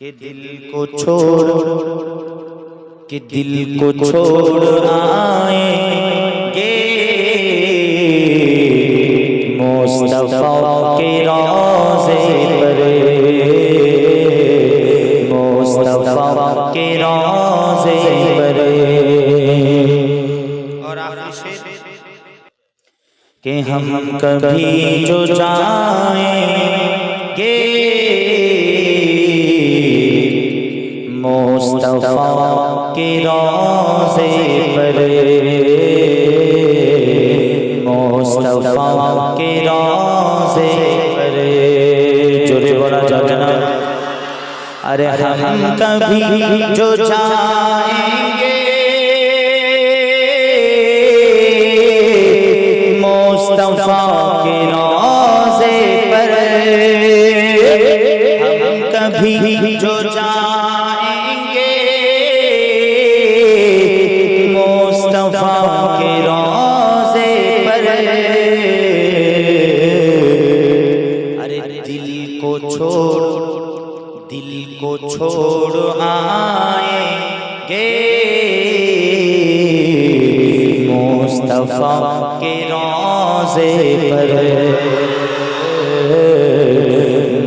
کہ دل کو چھوڑ کہ دل کو چھوڑ آئیں گے۔ مصطفیٰ کے روزے پر مصطفیٰ کے روزے پر اور کہ ہم کبھی جو جائیں گے۔ मुस्तफा के रोजे पर मुस्तफा के रोजे पर जोरे बोला जाए ना अरे हम कभी जो जाएंगे मुस्तफा के रोजे पर हम कभी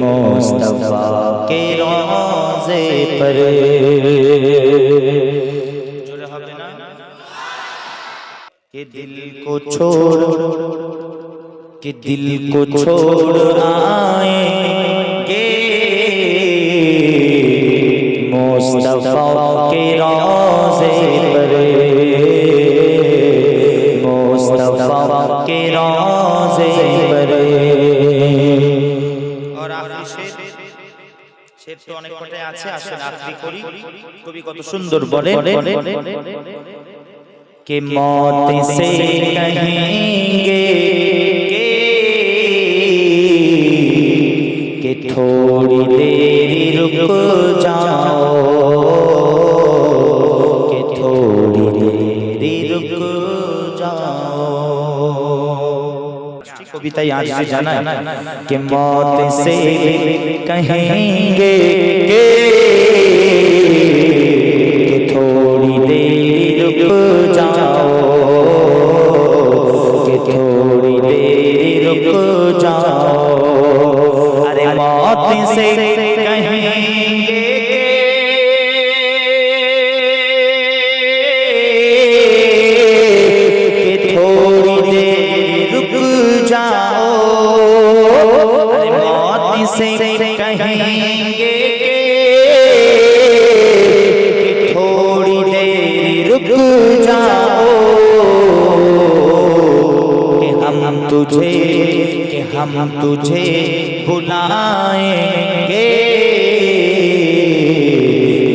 मुस्तफा के रोजे पर के दिल को छोड़ के दिल को छोड़ आएंगे मुस्तफा के रोजे کے روزے پر اور آخری শের তো অনেক কটায় আছে আসেন আখরি করি। কবি থোড়ি দেরি রুক যাও? কে থোড়ি দেরি রুক যাও? بھی تیار سے جانا ہے کہ موت سے کہیں گے کہ हम तुझे बुलाएंगे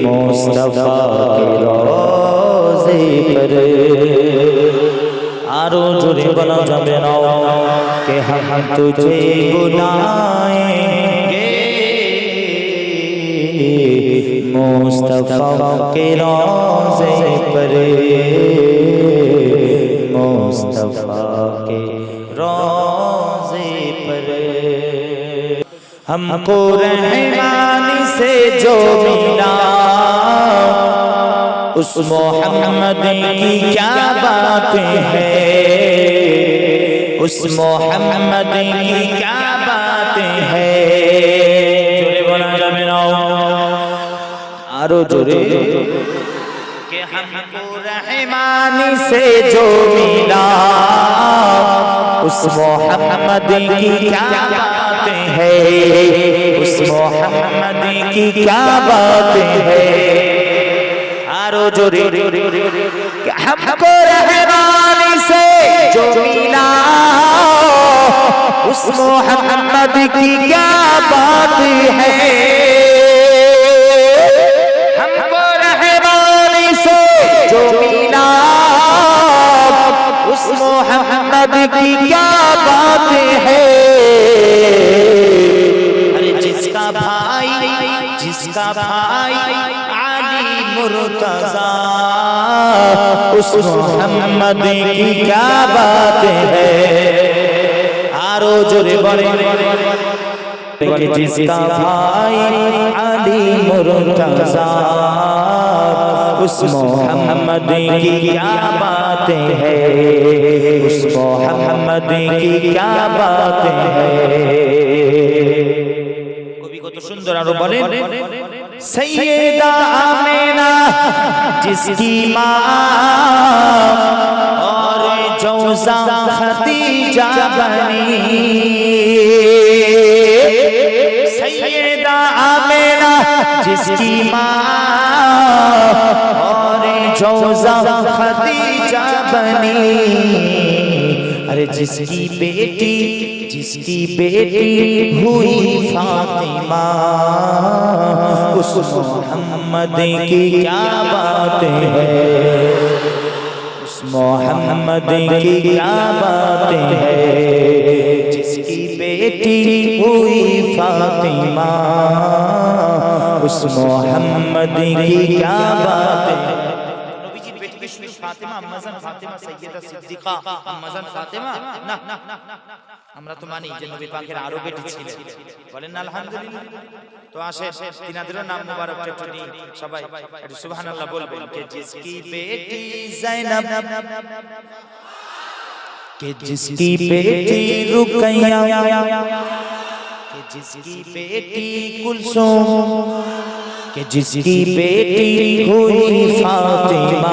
मुस्तफा के रोजे पर আরো জোরে বলা যাবে না কে हम तुझे बुलाएंगे मुस्तफा के रोजे पर हमको रहमानी से जो मिला उस मोहम्मद की क्या बात है उस मोहम्मद की क्या बात है जोरे बोला जा मेरा आरो जोरे के हमको रहमानी से जो मिला उस मोहम्मद की क्या बात باتیں ہیں اس محمد کی کیا باتیں ہیں؟ آرو جو ہم کو رحمان سے جو ملا اس محمد کی کیا بات ہے ہم کو رہبان سے جو ملا اس محمد کی کیا بات ہے؟ ارے جس کا بھائی، جس کا بھائی علی مرتضی، اس محمد کی کیا بات ہے؟ آرو جو بڑے جس کا بھائی علی مرتضی उस मोहम्मद की क्या बातें हैं उस मोहम्मद की क्या बातें हैं কবি কত সুন্দর আরো বলেন সৈয়দা আমেনা जिसकी माँ और जौजा खदीजा बनी सैयदा आमेना जिसकी माँ روزہ خدیجہ بنی ارے جس کی بیٹی جس کی بیٹی ہوئی فاطمہ اس محمد کی کیا بات ہے اس محمد کی کیا بات ہے বেটি ওই ফাতিমা। উস মোহাম্মদ কি বাত আমরা তো মানি যে নবী পাখের আরও বেটি ছিল বলেন আলহামদুলিল্লাহ। তো আসে নাম মুবারক একটু সবাই। একটু সুবহানাল্লাহ বলবেন কে? জিসকি বেটি জাইনাব। کہ جس کی بیٹی رکیا کہ جس کی بیٹی کلثوم کہ جس کی بیٹی ہوئی فاطمہ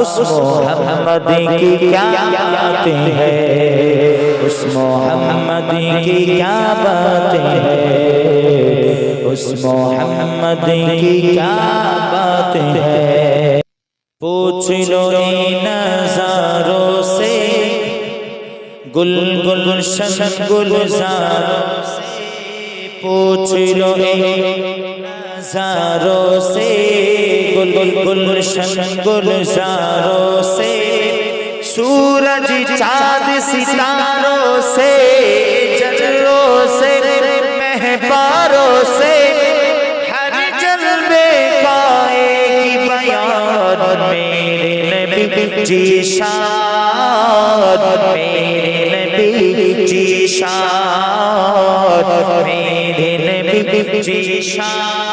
اس محمد کی کیا باتیں ہیں؟ اس محمد کی کیا باتیں ہیں؟ اس محمد کی کیا باتیں ہیں؟ پوچھ لو गुल गुलशन गुलजारों से पूछ लो नजारों से गुल गुलशन गुलजारों से सूरज चांद सितारों से जलों से महबारों से জিশাদ মেরে নবী জিশাদ মেরে নবী জিশাদ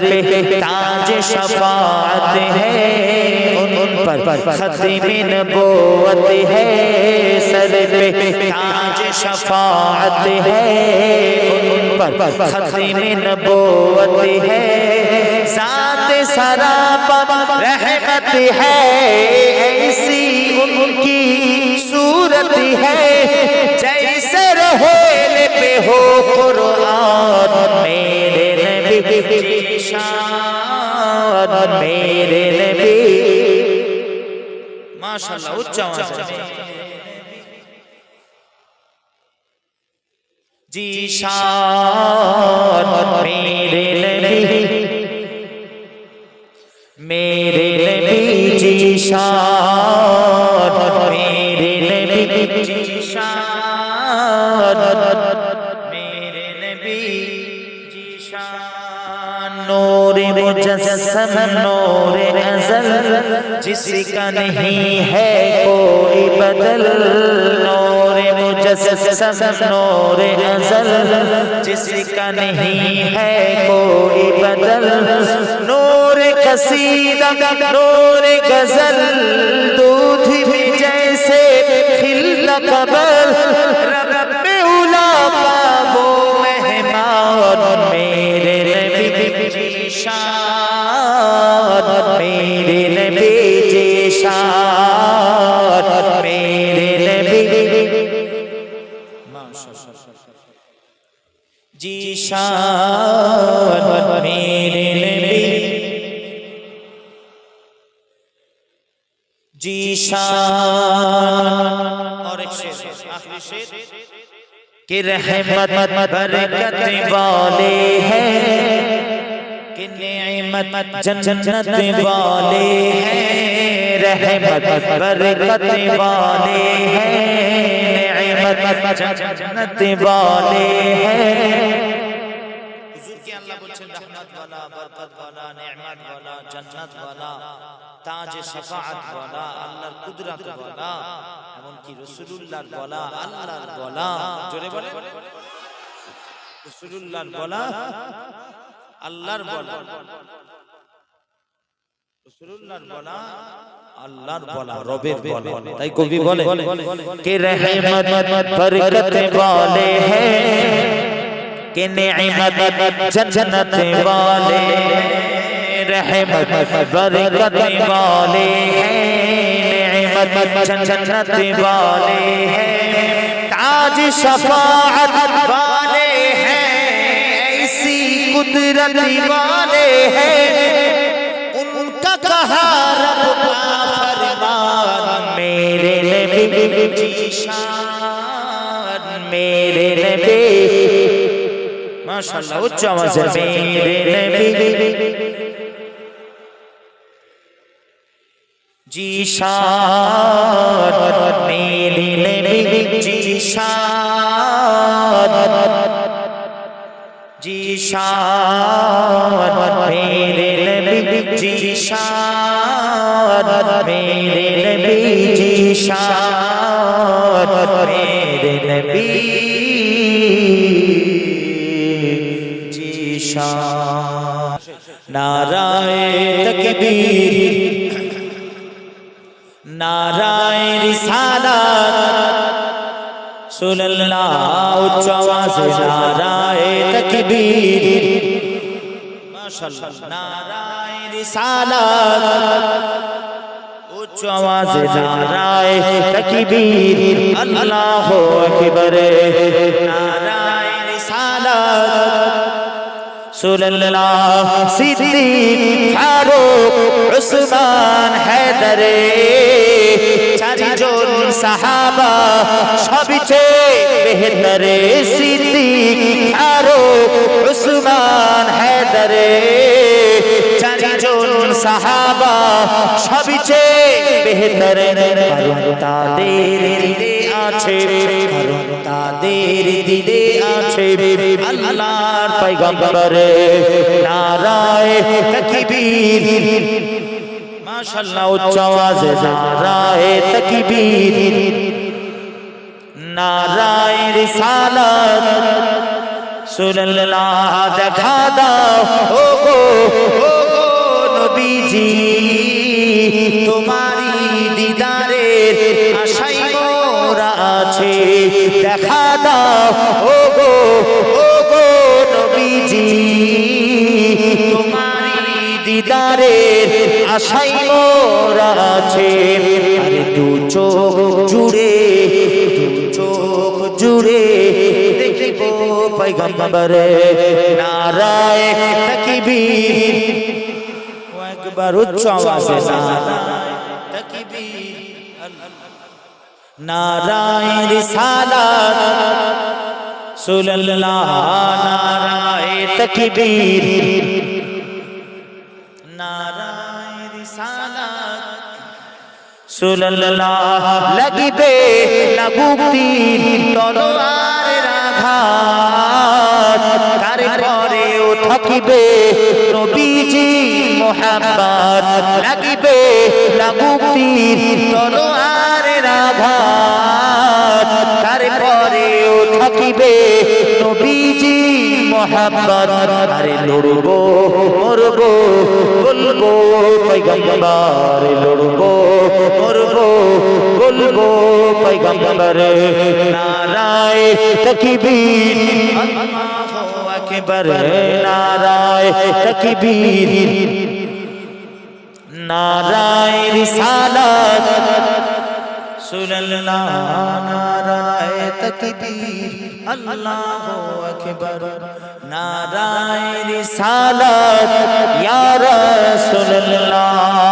پہ تاج شفاعت ہے۔ ان پر ختم نبوت ہے۔ سر پہ تاج شفاعت ہے۔ ان پر ختم نبوت ہے۔ ذات سراپا رحمت ہے۔ ایسی ان کی صورت ہے۔ جیسے जैसे रोहेल पे हो कुरान मेरे नबी की शान मेरे नबी माशाल्लाह उच्च आवाज में जी शान मेरे नबी मेरे नबी जी शान سب نور ازل جس کا نہیں ہے کوئی بدل، نور مجسم نور ازل جس کا نہیں ہے کوئی بدل، نور قصیدہ، نور غزل، دودھ بھی جیسے کھلتا قبر शान मेरे नबी जी शान मेरे नबी शान मेरे नबी जी शान और एक शेर आखिरी शेर कि रहमत बरकत वाले हैं کی نعمت جنت والے ہیں رحمت برکت والے ہیں نعمت جنت والے ہیں আল্লাহ আল্লাহর বলা রাসূলুল্লাহর বলা আল্লাহর বলা রবের বলা তাই কবি বলে কে রহমত বরকত वाले हैं कि नेमत जन्नत वाले रहमत बरकत वाले हैं नेमत जन्नत वाले हैं ताज शफाअत वाले हैं ऐसी कुदरत वाले हैं उनका कहा रब का फरमान मेरे नबी की शान मेरे नबी माशाल्लाह उच्च आवाज से मेरे नबी जी शान मेरे नबी जी शान শান মেরে নবী জি শান মেরে নবী জি শান মেরে নবী জি শান নারায়ে তকবীর। সুল্লাহ উচ্চ আওয়াজে নারায়ে তকবীর। মাশাআল্লাহ, নারায়ে রিসালাত। উচ্চ আওয়াজে নারায়ে তকবীর। আল্লাহু আকবার। নারায়ে রিসালাত। সুল্লাহ সিদ্দিক ফারুক উসমান হায়দারে। চারিজন সাহাবা সবচেয়ে বেহতরে সিদ্দিক ফারুক উসমান হায়দারে। চারিজন সাহাবা সবচেয়ে বেহতরে কারণ তাদের দিলে আছে, কারণ তাদের দিলে আছে আল্লাহর পয়গম্বর নারায় তাকবীর। মাশাআল্লাহ, উচ্চ আওয়াজে নারায় তাকবীর, নারায় রিসালাত। সুল্লাহ দেখা দাও ও গো ও গো নবীজি তোমারি দিদারের আশাই মোরা আছে। দেখা দাও ও গো ও দিদারের আশাই মোরা আছে। আরে দু চোখ জুড়ে, দু চোখ জুড়ে দেখিব পয়গম্বর নারায় তাকবীর। একবার উচ্চ আওয়াজে তাকবীর। নারায় রিসালাত। সুল্লাহ নারায় তাকবীর। সুল্লাহ লাগিবে লাগুক্তির তলোয়ারের আঘাত তারপরেও থাকিবে নবীজি মোহাম্মদ। লাগিবে লাগুক্তির তলোয়ারের আঘাত তারপরেও থাকিবে নবীজি মোহাম্মদ আরে লড়বো, মরবো, বলব পৈগম্বর লড়বো, মরবো, বলব পৈগম্বর নারায় তকবীর, আল্লাহু আকবার, নারায় তকবীর, নারায় রিসালাত সুল্লাহ তকবীর আল্লাহু আকবার। নারায়ে রিসালাত ইয়া রাসূলুল্লাহ।